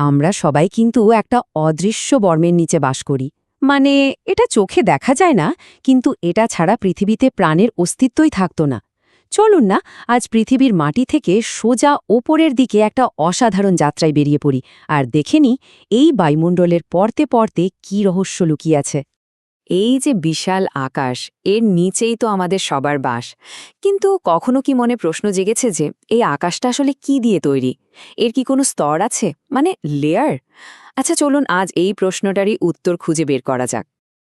আমরা সবাই কিন্তু একটা অদৃশ্য বর্মের নিচে বাস করি। মানে এটা চোখে দেখা যায় না, কিন্তু এটা ছাড়া পৃথিবীতে প্রাণের অস্তিত্বই থাকত না। চলুন না, আজ পৃথিবীর মাটি থেকে সোজা ওপরের দিকে একটা অসাধারণ যাত্রায় বেরিয়ে পড়ি, আর দেখে এই বায়ুমণ্ডলের পরতে পরতে কী রহস্য লুকিয়ে আছে। এই যে বিশাল আকাশ, এর নিচেই তো আমাদের সবার বাস। কিন্তু কখনো কি মনে প্রশ্ন জেগেছে যে, এই আকাশটা আসলে কি দিয়ে তৈরি? এর কি কোনো স্তর আছে? মানে লেয়ার আচ্ছা চলুন আজ এই প্রশ্নটারই উত্তর খুঁজে বের করা যাক।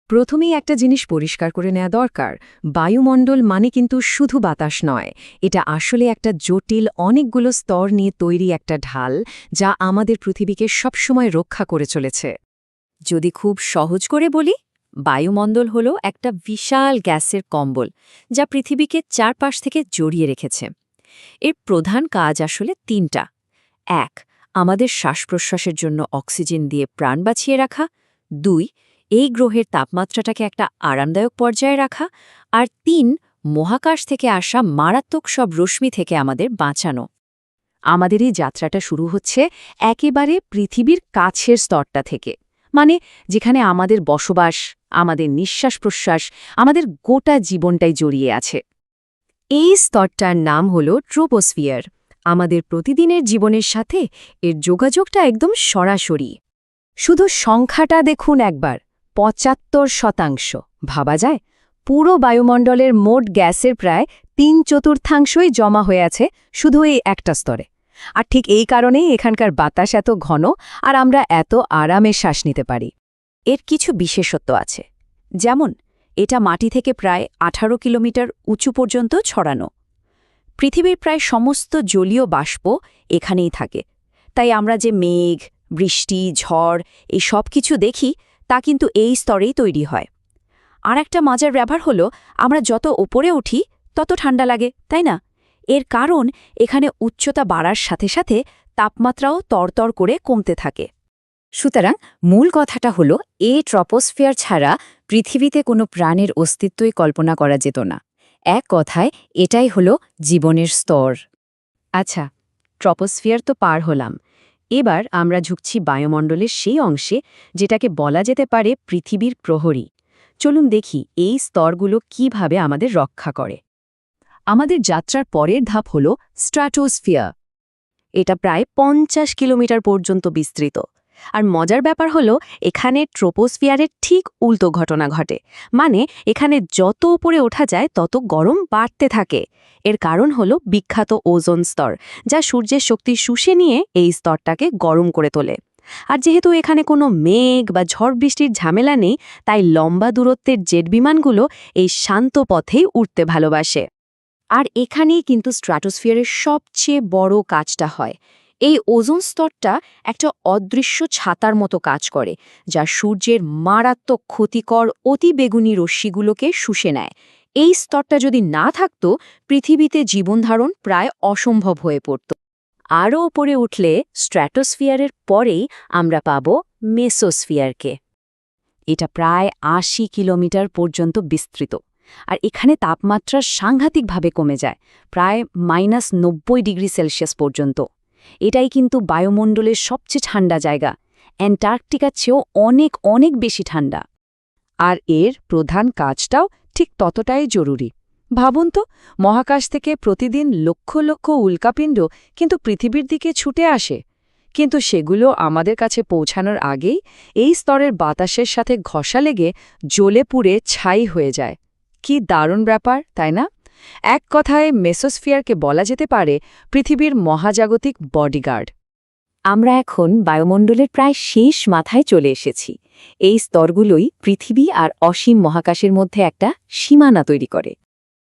প্রথমেই একটা জিনিস পরিষ্কার করে নেওয়া দরকার। বায়ুমণ্ডল মানে কিন্তু শুধু বাতাস নয়। এটা আসলে একটা জটিল, অনেকগুলো স্তর নিয়ে তৈরি একটা ঢাল, যা আমাদের পৃথিবীকে সবসময় রক্ষা করে চলেছে। যদি খুব সহজ করে বলি বায়ুমণ্ডল হল একটা বিশাল গ্যাসের কম্বল যা পৃথিবীকে চারপাশ থেকে জড়িয়ে রেখেছে। এর প্রধান কাজ আসলে তিনটা। এক, আমাদের শ্বাস-প্রশ্বাসের জন্য অক্সিজেন দিয়ে প্রাণ বাঁচিয়ে রাখা। দুই, এই গ্রহের তাপমাত্রাটাকে একটা আরামদায়ক পর্যায়ে রাখা। আর তিন, মহাকাশ থেকে আসা মারাত্মক সব রশ্মি থেকে আমাদের বাঁচানো। আমাদের এই যাত্রাটা শুরু হচ্ছে একেবারে পৃথিবীর কাছের স্তরটা থেকে। মানে যেখানে আমাদের বসবাস, আমাদের নিঃশ্বাস-প্রশ্বাস, আমাদের গোটা জীবনটাই জড়িয়ে আছে। এই স্তরটার নাম হল ট্রোপোস্ফিয়ার। আমাদের প্রতিদিনের জীবনের সাথে এর যোগাযোগটা একদম সরাসরি। শুধু সংখ্যাটা দেখুন একবার, পঁচাত্তর শতাংশ। ভাবা যায়, পুরো বায়ুমণ্ডলের মোট গ্যাসের প্রায় তিন চতুর্থাংশই জমা হয়ে আছে শুধু এই একটা স্তরে। আর ঠিক এই কারণেই এখানকার বাতাস এত ঘন আর আমরা এত আরামে শ্বাস নিতে পারি। এর কিছু বিশেষত্ব আছে। যেমন, এটা মাটি থেকে প্রায় ১৮ কিলোমিটার উঁচু পর্যন্ত ছড়ানো। পৃথিবীর প্রায় সমস্ত জলীয় বাষ্প এখানেই থাকে। তাই আমরা যে মেঘ, বৃষ্টি, ঝড়, এই সব কিছু দেখি, তা কিন্তু এই স্তরেই তৈরি হয়। আর একটা মজার ব্যবহার হলো, আমরা যত ওপরে উঠি, তত ঠান্ডা লাগে, তাই না? এর কারণ এখানে উচ্চতা বাড়ার সাথে সাথে তাপমাত্রাও তরতর করে কমতে থাকে। সুতরাং মূল কথাটা হলো, এ ট্রপোস্ফিয়ার ছাড়া পৃথিবীতে কোনো প্রাণের অস্তিত্বই কল্পনা করা যেত না। এক কথায়, এটাই হলো জীবনের স্তর। আচ্ছা ট্রপোস্ফিয়ার তো পার হলাম। এবার আমরা ঝুঁকছি বায়ুমণ্ডলের সেই অংশে যেটাকে বলা যেতে পারে পৃথিবীর প্রহরী। চলুন দেখি এই স্তরগুলো কীভাবে আমাদের রক্ষা করে। আমাদের যাত্রার পরের ধাপ হল স্ট্র্যাটোস্ফিয়ার। এটা প্রায় পঞ্চাশ কিলোমিটার পর্যন্ত বিস্তৃত। আর মজার ব্যাপার হলো, এখানে ট্রোপোস্ফিয়ারের ঠিক উল্টো ঘটনা ঘটে। মানে এখানে যত উপরে ওঠা যায়, তত গরম বাড়তে থাকে। এর কারণ হলো বিখ্যাত ওজোন স্তর, যা সূর্যের শক্তি শুষে নিয়ে এই স্তরটাকে গরম করে তোলে। আর যেহেতু এখানে কোনো মেঘ বা ঝড় বৃষ্টির ঝামেলা নেই, তাই লম্বা দূরত্বের জেট বিমানগুলো এই শান্ত পথেই উঠতে ভালোবাসে। আর এখানেই কিন্তু স্ট্র্যাটোস্ফিয়ারের সবচেয়ে বড় কাজটা হয়। এই ওজোন স্তরটা একটা অদৃশ্য ছাতার মতো কাজ করে, যা সূর্যের মারাত্মক ক্ষতিকর অতি বেগুনি রশ্মিগুলোকে শুষে নেয়। এই স্তরটা যদি না থাকত, পৃথিবীতে জীবনধারণ প্রায় অসম্ভব হয়ে পড়ত। আরও ওপরে উঠলে স্ট্র্যাটোস্ফিয়ারের পরেই আমরা পাব মেসোস্ফিয়ারকে। এটা প্রায় আশি কিলোমিটার পর্যন্ত বিস্তৃত। আর এখানে তাপমাত্রা সাংঘাতিকভাবে কমে যায়, প্রায় মাইনাস নব্বই ডিগ্রি সেলসিয়াস পর্যন্ত। এটাই কিন্তু বায়ুমণ্ডলের সবচেয়ে ঠান্ডা জায়গা, অ্যান্টার্কটিকার চেয়েও অনেক অনেক বেশি ঠান্ডা। আর এর প্রধান কাজটাও ঠিক ততটাই জরুরি। ভাবুন তো, মহাকাশ থেকে প্রতিদিন লক্ষ লক্ষ উল্কাপিণ্ড কিন্তু পৃথিবীর দিকে ছুটে আসে। কিন্তু সেগুলো আমাদের কাছে পৌঁছানোর আগেই এই স্তরের বাতাসের সাথে ঘষা লেগে জ্বলে পুড়ে ছাই হয়ে যায়। কি দারুণ ব্যাপার, তাই না? এক কথায় মেসোস্ফিয়ারকে বলা যেতে পারে পৃথিবীর মহাজাগতিক বডিগার্ড। আমরা এখন বায়ুমণ্ডলের প্রায় শেষ মাথায় চলে এসেছি। এই স্তরগুলোই পৃথিবী আর অসীম মহাকাশের মধ্যে একটা সীমানা তৈরি করে।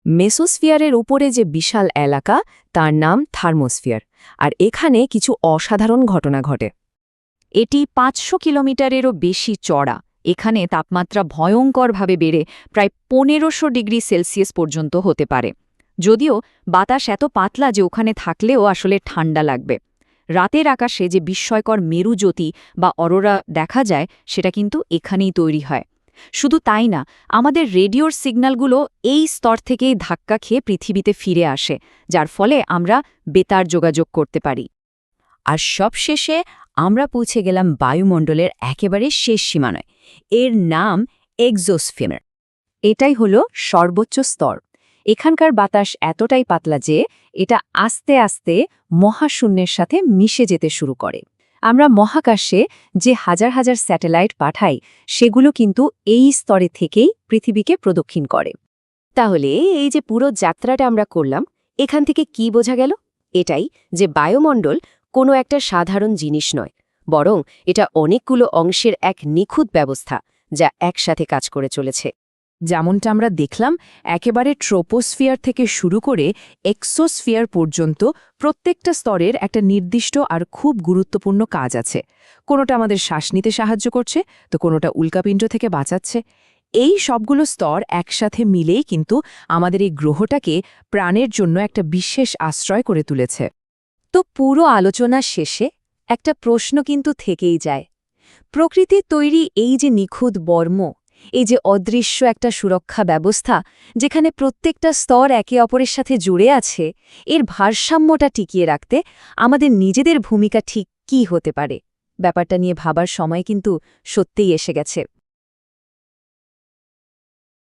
মেসোস্ফিয়ারের উপরে যে বিশাল এলাকা, তার নাম থার্মোস্ফিয়ার, আর এখানে কিছু অসাধারণ ঘটনা ঘটে। এটি পাঁচশো কিলোমিটারেরও বেশি চড়া এখানে তাপমাত্রা ভয়ঙ্করভাবে বেড়ে প্রায় পনেরোশো ডিগ্রি সেলসিয়াস পর্যন্ত হতে পারে। যদিও বাতাস এত পাতলা যে ওখানে থাকলেও আসলে ঠান্ডা লাগবে। রাতের আকাশে যে বিস্ময়কর মেরুজ্যোতি বা অরোরা দেখা যায়, সেটা কিন্তু এখানেই তৈরি হয়। শুধু তাই না, আমাদের রেডিওর সিগন্যালগুলো এই স্তর থেকেই ধাক্কা খেয়ে পৃথিবীতে ফিরে আসে, যার ফলে আমরা বেতার যোগাযোগ করতে পারি। আর সবশেষে আমরা পৌঁছে গেলাম বায়ুমণ্ডলের একেবারে শেষ সীমানায়। এর নাম এক্সোসফিয়ার। এটাই হলো সর্বোচ্চ স্তর। এখানকার বাতাস এতটাই পাতলা যে এটা আস্তে আস্তে মহাশূন্যের সাথে মিশে যেতে শুরু করে। আমরা মহাকাশে যে হাজার হাজার স্যাটেলাইট পাঠাই, সেগুলো কিন্তু এই স্তরে থেকেই পৃথিবীকে প্রদক্ষিণ করে। তাহলে এই যে পুরো যাত্রাটা আমরা করলাম, এখান থেকে কি বোঝা গেল? এটাই যে বায়ুমণ্ডল কোনো একটা সাধারণ জিনিস নয়, বরং এটা অনেকগুলো অংশের এক নিখুঁত ব্যবস্থা যা একসাথে কাজ করে চলেছে। যেমনটা আমরা দেখলাম, একেবারে ট্রোপোস্ফিয়ার থেকে শুরু করে এক্সোস্ফিয়ার পর্যন্ত প্রত্যেকটা স্তরের একটা নির্দিষ্ট আর খুব গুরুত্বপূর্ণ কাজ আছে। কোনোটা আমাদের শ্বাস নিতে সাহায্য করছে, তো কোনোটা উল্কাপিণ্ড থেকে বাঁচাচ্ছে। এই সবগুলো স্তর একসাথে মিলেই কিন্তু আমাদের এই গ্রহটাকে প্রাণের জন্য একটা বিশেষ আশ্রয় করে তুলেছে। তো পুরো আলোচনা শেষে একটা প্রশ্ন কিন্তু থেকেই যায়। প্রকৃতির তৈরি এই যে নিখুঁত বর্ম, এই যে অদৃশ্য একটা সুরক্ষা ব্যবস্থা, যেখানে প্রত্যেকটা স্তর একে অপরের সাথে জুড়ে আছে, এর ভারসাম্যটা টিকিয়ে রাখতে আমাদের নিজেদের ভূমিকা ঠিক কী হতে পারে? ব্যাপারটা নিয়ে ভাবার সময় কিন্তু সত্যিই এসে গেছে।